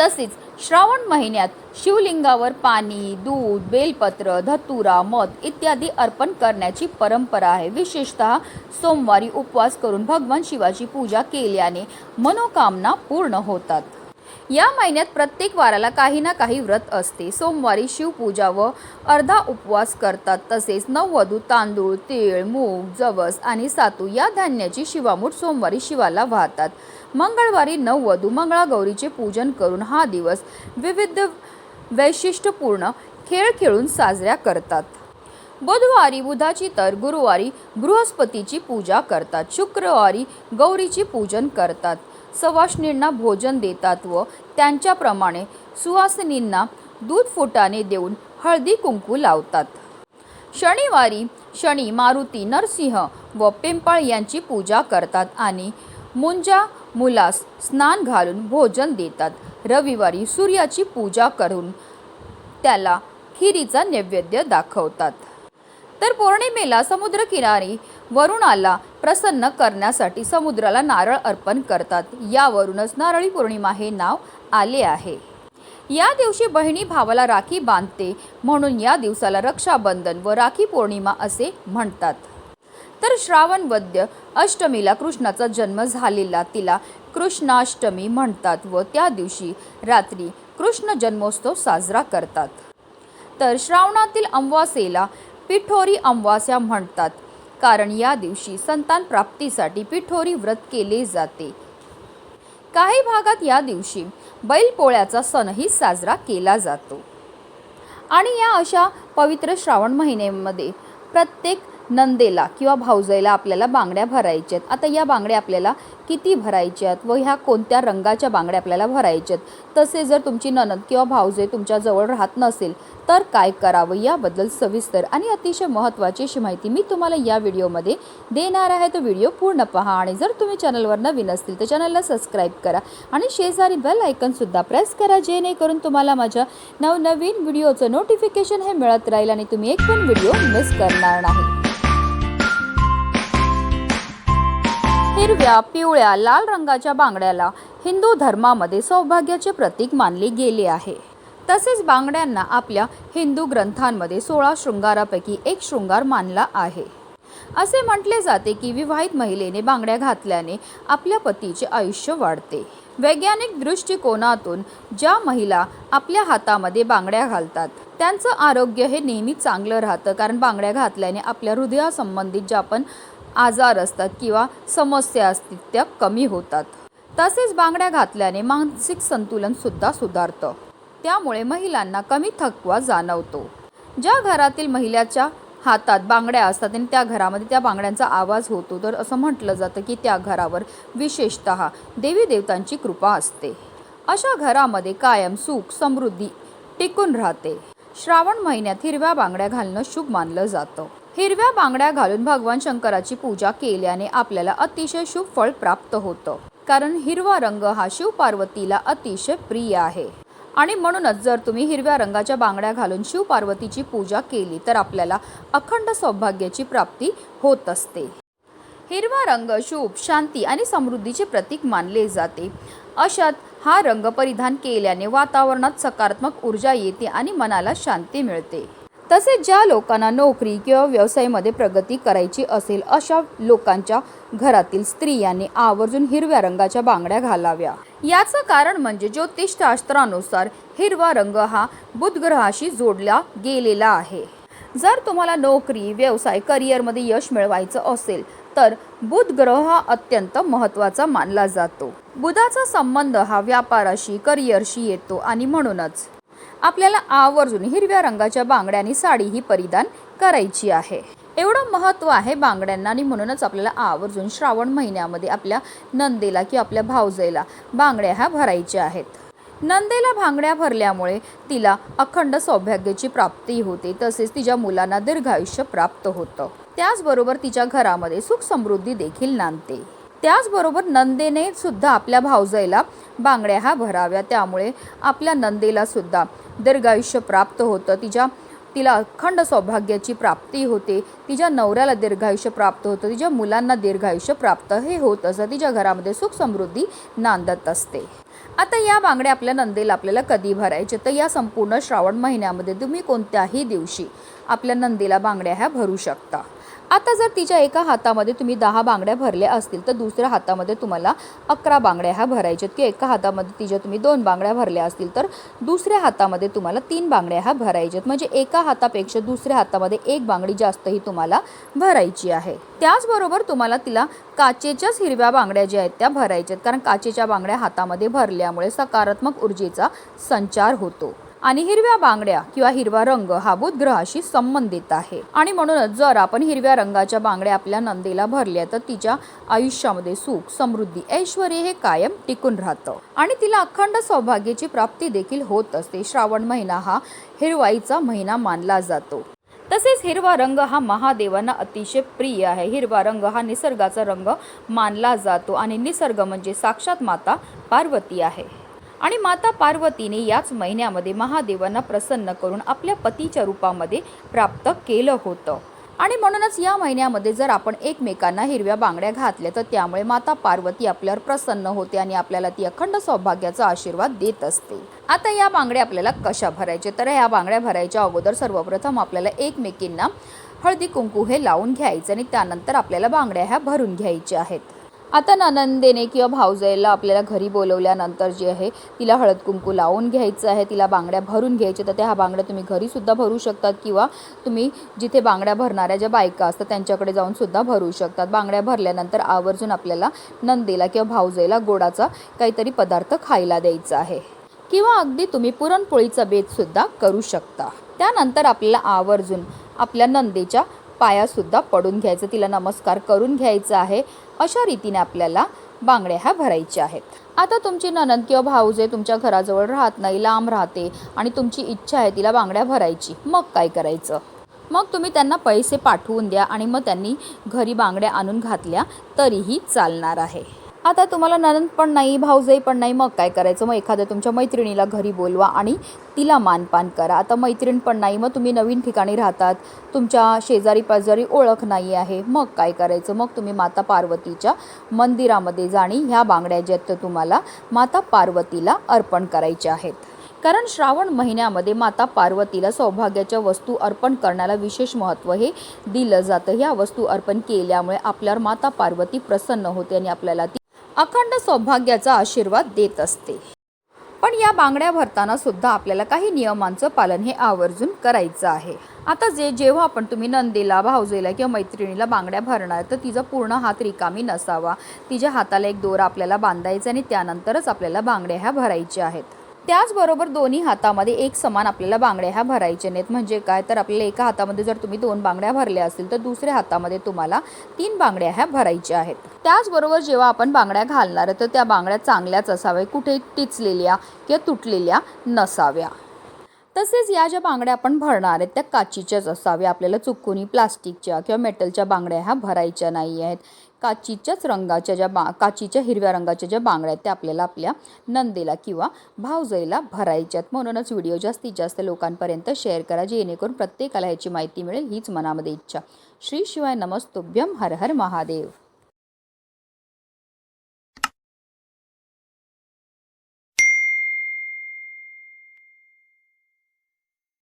तसेच श्रावण महिन्यात शिवलिंगावर पाणी दूध बेलपत्र धतुरा मध इत्यादी अर्पण करण्याची परंपरा आहे. विशेषतः सोमवारी उपवास करून भगवान शिवाची पूजा केल्याने मनोकामना पूर्ण होतात. या महिन्यात प्रत्येक वाराला काही ना काही व्रत असते. सोमवारी शिवपूजा व अर्धा उपवास करतात. तसेच नववधू तांदूळ तीळ मूग जवस आणि सातू या धान्याची शिवामूठ सोमवारी शिवाला वाहतात. मंगळवारी नववधू मंगळागौरीचे पूजन करून हा दिवस विविध वैशिष्ट्यपूर्ण खेळ खेळून साजऱ्या करतात. बुधवारी बुधाची तर गुरुवारी बृहस्पतीची पूजा करतात. शुक्रवारी गौरीची पूजन करतात. सवाष्णींना भोजन देतात व त्यांच्याप्रमाणे सुवासिनींना दूध फुटाने देऊन हळदी कुंकू लावतात. शनिवारी शनी मारुती नरसिंह व पिंपळ यांची पूजा करतात आणि मुंजा मुलास स्नान घालून भोजन देतात. रविवारी सूर्याची पूजा करून त्याला खिरीचा नैवेद्य दाखवतात. तर पौर्णिमेला समुद्रकिनारी वरुणाला प्रसन्न करण्यासाठी समुद्राला नारळ अर्पण करतात. यावरूनच नारळी पौर्णिमा हे नाव आले आहे. या दिवशी बहिणी भावाला राखी बांधते म्हणून या दिवसाला रक्षाबंधन व राखी पौर्णिमा असे म्हणतात. तर श्रावण वद्य अष्टमीला कृष्णाचा जन्म झालेला तिला कृष्णाष्टमी म्हणतात व त्या दिवशी रात्री कृष्ण जन्मोत्सव साजरा करतात. तर श्रावणातील अमावास्येला पिठोरी अमावास्या म्हणतात. कारण या दिवशी संतान प्राप्तीसाठी पिठोरी व्रत केले जाते. काही भागात या दिवशी बैलपोळ्याचा सणही साजरा केला जातो. आणि या अशा पवित्र श्रावण महिन्यामध्ये प्रत्येक नंदेला किंवा भाऊजाईला आपल्याला बांगड्या भरायच्या आहेत. आता या बांगड्या आपल्याला किती भरायच्यात आहेत? व ह्या कोणत्या रंगाच्या बांगड्या आपल्याला भरायच्यात आहेत? तसे जर तुमची ननद किंवा भाऊजाई तुमच्याजवळ राहत नसेल तर काय करावं याबद्दल सविस्तर आणि अतिशय महत्त्वाची अशी माहिती मी तुम्हाला या व्हिडिओमध्ये देणार आहे. तो व्हिडिओ पूर्ण पहा आणि जर तुम्ही चॅनलवर नवीन असतील तर चॅनलला सबस्क्राईब करा आणि शेजारी बेल आयकनसुद्धा प्रेस करा जेणेकरून तुम्हाला माझ्या नवनवीन व्हिडिओचं नोटिफिकेशन हे मिळत राहील आणि तुम्ही एक पण व्हिडिओ मिस करणार नाही. हिरव्या पिवळ्या लाल रंगाच्या बांगड्याला हिंदू धर्मामध्ये सौभाग्याचे प्रतीक मानले गेले आहे. तसेच बांगड्यांना आपल्या हिंदू ग्रंथांमध्ये सोळा शृंगारापैकी एक शृंगार मानला आहे. असे म्हटले जाते की विवाहित महिलेने बांगड्या घातल्याने आपल्या पतीचे आयुष्य वाढते. वैज्ञानिक दृष्टिकोनातून ज्या महिला आपल्या हातामध्ये बांगड्या घालतात त्यांचं आरोग्य हे नेहमी चांगलं राहतं कारण बांगड्या घातल्याने आपल्या हृदयासंबंधित ज्या पण आजार असतात किंवा समस्या असतील त्या कमी होतात. तसेच बांगड्या घातल्याने मानसिक संतुलन सुद्धा सुधारतं. त्यामुळे महिलांना कमी थकवा जाणवतो. ज्या घरातील महिलाच्या हातात बांगड्या असतात आणि त्या घरामध्ये त्या बांगड्यांचा आवाज होतो तर असं म्हटलं जातं की त्या घरावर विशेषत देवी देवतांची कृपा असते. अशा घरामध्ये कायम सुख समृद्धी टिकून राहते. श्रावण महिन्यात हिरव्या बांगड्या घालणं शुभ मानलं जातं. हिरव्या बांगड्या घालून भगवान शंकराची पूजा केल्याने आपल्याला अतिशय शुभ फळ प्राप्त होतं. कारण हिरवा रंग हा शिव पार्वतीला अतिशय प्रिय आहे. आणि म्हणूनच जर तुम्ही हिरव्या रंगाच्या बांगड्या घालून शिव पार्वतीची पूजा केली तर आपल्याला अखंड सौभाग्याची प्राप्ती होत असते. हिरवा रंग शुभ शांती आणि समृद्धीचे प्रतीक मानले जाते. अशात हा रंग परिधान केल्याने वातावरणात सकारात्मक ऊर्जा येते आणि मनाला शांती मिळते. तसेच ज्या लोकांना नोकरी किंवा व्यवसायामध्ये प्रगती करायची असेल अशा लोकांच्या घरातील स्त्रियांनी आवर्जून हिरव्या रंगाच्या बांगड्या घालाव्या. याचं कारण म्हणजे ज्योतिषशास्त्रानुसार हिरवा रंग हा बुधग्रहाशी जोडला गेलेला आहे. जर तुम्हाला नोकरी व्यवसाय करिअरमध्ये यश मिळवायचं असेल तर बुध ग्रह हा अत्यंत महत्त्वाचा मानला जातो. बुधाचा संबंध हा व्यापाराशी करिअरशी येतो आणि म्हणूनच आपल्याला आवर्जून हिरव्या रंगाच्या बांगड्या आणि साडी ही परिधान करायची आहे. एवढं महत्त्व आहे बांगड्यांना आणि म्हणूनच आपल्याला आवर्जून श्रावण महिन्यामध्ये आपल्या नंदेला किंवा आपल्या भावजेला बांगड्या ह्या भरायच्या आहेत. नंदेला भांगड्या भरल्यामुळे तिला अखंड सौभाग्याची प्राप्ती होते तसेच तिच्या मुलांना दीर्घायुष्य प्राप्त होतं. त्याचबरोबर तिच्या घरामध्ये सुख समृद्धी देखील नांदते. त्याचबरोबर नंदेने सुद्धा आपल्या भावजईला बांगड्या ह्या भराव्या. त्यामुळे आपल्या नंदेला सुद्धा दीर्घायुष्य प्राप्त होतं. तिच्या तिला अखंड सौभाग्याची प्राप्ती होते. तिच्या नवऱ्याला दीर्घायुष्य प्राप्त होतं. तिच्या मुलांना दीर्घायुष्य प्राप्त हे होत असं तिच्या घरामध्ये सुख समृद्धी नांदत असते. आता या बांगड्या आपल्या नंदेला आपल्याला कधी भरायचे? तर या संपूर्ण श्रावण महिन्यामध्ये तुम्ही कोणत्याही दिवशी आपल्या नंदेला बांगड्या ह्या भरू शकता. आता जर तिच्या एका हातामध्ये तुम्ही दहा बांगड्या भरल्या असतील तर दुसऱ्या हातामध्ये तुम्हाला अकरा बांगड्या ह्या भरायच्या आहेत. किंवा एका हातामध्ये तिच्या तुम्ही दोन बांगड्या भरल्या असतील तर दुसऱ्या हातामध्ये तुम्हाला तीन बांगड्या ह्या भरायच्या आहेत. म्हणजे एका हातापेक्षा दुसऱ्या हातामध्ये एक बांगडी जास्तही तुम्हाला भरायची आहे. त्याचबरोबर तुम्हाला तिला काचेच्याच हिरव्या बांगड्या ज्या आहेत त्या भरायच्या आहेत. कारण काचेच्या बांगड्या हातामध्ये भरल्यामुळे सकारात्मक ऊर्जेचा संचार होतो. आणि हिरव्या बांगड्या किंवा हिरवा रंग हा बुध ग्रहाशी संबंधित आहे. आणि म्हणूनच जर आपण हिरव्या रंगाच्या बांगड्या आपल्या नंदेला भरल्या तर तिच्या आयुष्यामध्ये सुख समृद्धी ऐश्वर हे कायम टिकून राहतं. आणि तिला अखंड सौभाग्याची प्राप्ती देखील होत असते. श्रावण महिना हा हिरवाईचा महिना मानला जातो. तसेच हिरवा रंग हा महादेवांना अतिशय प्रिय आहे. हिरवा रंग हा निसर्गाचा रंग मानला जातो आणि निसर्ग म्हणजे साक्षात माता पार्वती आहे. आणि माता पार्वतीने याच महिन्यामध्ये महादेवांना प्रसन्न करून आपल्या पतीच्या रूपामध्ये प्राप्त केलं होतं. आणि म्हणूनच या महिन्यामध्ये जर आपण एकमेकांना हिरव्या बांगड्या घातल्या तर त्यामुळे माता पार्वती आपल्यावर प्रसन्न होते आणि आपल्याला ती अखंड सौभाग्याचा आशीर्वाद देत असते. आता या बांगड्या आपल्याला कशा भरायच्या तर ह्या बांगड्या भरायच्या अगोदर सर्वप्रथम आपल्याला एकमेकींना हळदी कुंकू हे लावून घ्यायचं आणि त्यानंतर आपल्याला बांगड्या ह्या भरून घ्यायच्या आहेत. आता ननंदेने किंवा भाऊजाईला आपल्याला घरी बोलवल्यानंतर जे आहे तिला हळद कुंकू लावून घ्यायचं आहे तिला बांगड्या भरून घ्यायच्या तर त्या ह्या बांगड्या तुम्ही घरीसुद्धा भरू शकतात किंवा तुम्ही जिथे बांगड्या भरणाऱ्या ज्या बायका असतात त्यांच्याकडे जाऊन सुद्धा भरू शकतात. बांगड्या भरल्यानंतर आवर्जून आपल्याला नंदेला किंवा भाऊजाईला गोडाचा काहीतरी पदार्थ खायला द्यायचा आहे. किंवा अगदी तुम्ही पुरणपोळीचा बेतसुद्धा करू शकता. त्यानंतर आपल्याला आवर्जून आपल्या नंदेच्या पायासुद्धा पडून घ्यायचं तिला नमस्कार करून घ्यायचा आहे. अशा रीतीने आपल्याला बांगड्या ह्या भरायच्या आहेत. आता तुमची ननंद किंवा भाऊजे तुमच्या घराजवळ राहत नाही लांब राहते आणि तुमची इच्छा आहे तिला बांगड्या भरायची मग काय करायचं? मग तुम्ही त्यांना पैसे पाठवून द्या आणि मग त्यांनी घरी बांगड्या आणून घातल्या तरीही चालणार आहे. आता तुम्हाला ननंद पण नाही भाऊजाई पण नाही मग काय करायचं? मग एखाद्या तुमच्या मैत्रिणीला घरी बोलवा आणि तिला मानपान करा. आता मैत्रीण पण नाही मग तुम्ही नवीन ठिकाणी राहतात. तुमच्या शेजारी पाजारी ओळख नाही आहे. मग काय करायचं? मग तुम्ही माता पार्वतीच्या मंदिरामध्ये जाणी ह्या बांगड्या ज्या आहेत तुम्हाला माता पार्वतीला अर्पण करायच्या आहेत. कारण श्रावण महिन्यामध्ये माता पार्वतीला सौभाग्याच्या वस्तू अर्पण करण्याला विशेष महत्त्व हे दिलं जातं. ह्या वस्तू अर्पण केल्यामुळे आपल्यावर माता पार्वती प्रसन्न होते आणि आपल्याला ती अखंड सौभाग्याचा आशीर्वाद देत असते. पण या बांगड्या भरताना सुद्धा आपल्याला काही नियमांचं पालन हे आवर्जून करायचं आहे. आता जे जेव्हा आपण तुम्ही नंदेला भाऊजेला किंवा मैत्रिणीला बांगड्या भरणार तर तिचा पूर्ण हात रिकामी नसावा. तिच्या हाताला एक दोरा आपल्याला बांधायचा आणि त्यानंतरच आपल्याला बांगड्या ह्या भरायच्या आहेत. त्याचबरोबर दोन्ही हातामध्ये एक समान आपल्याला बांगड्या ह्या भरायच्या नाहीत. म्हणजे काय? तर आपल्याला एका हातामध्ये जर तुम्ही दोन बांगड्या भरल्या असतील तर दुसऱ्या हातामध्ये तुम्हाला तीन बांगड्या ह्या भरायच्या आहेत. त्याचबरोबर जेव्हा आपण बांगड्या घालणार आहे तर त्या बांगड्या चांगल्याच असाव्या कुठे टिचलेल्या किंवा तुटलेल्या नसाव्या. तसेच या ज्या बांगड्या आपण भरणार आहेत त्या काचीच्याच असाव्या. आपल्याला चुकूनही प्लास्टिकच्या किंवा मेटलच्या बांगड्या ह्या भरायच्या नाही आहेत. काचीच्याच रंगाच्या ज्या बा काचीच्या हिरव्या रंगाच्या ज्या बांगड्या आहेत त्या आपल्याला आपल्या नंदेला किंवा भावजईला भरायच्यात म्हणूनच व्हिडिओ जास्तीत जास्त लोकांपर्यंत शेअर करा जेणेकरून प्रत्येकाला ह्याची माहिती मिळेल हीच मनामध्ये इच्छा. श्री शिवाय नमस्तुभ्यम हर हर महादेव.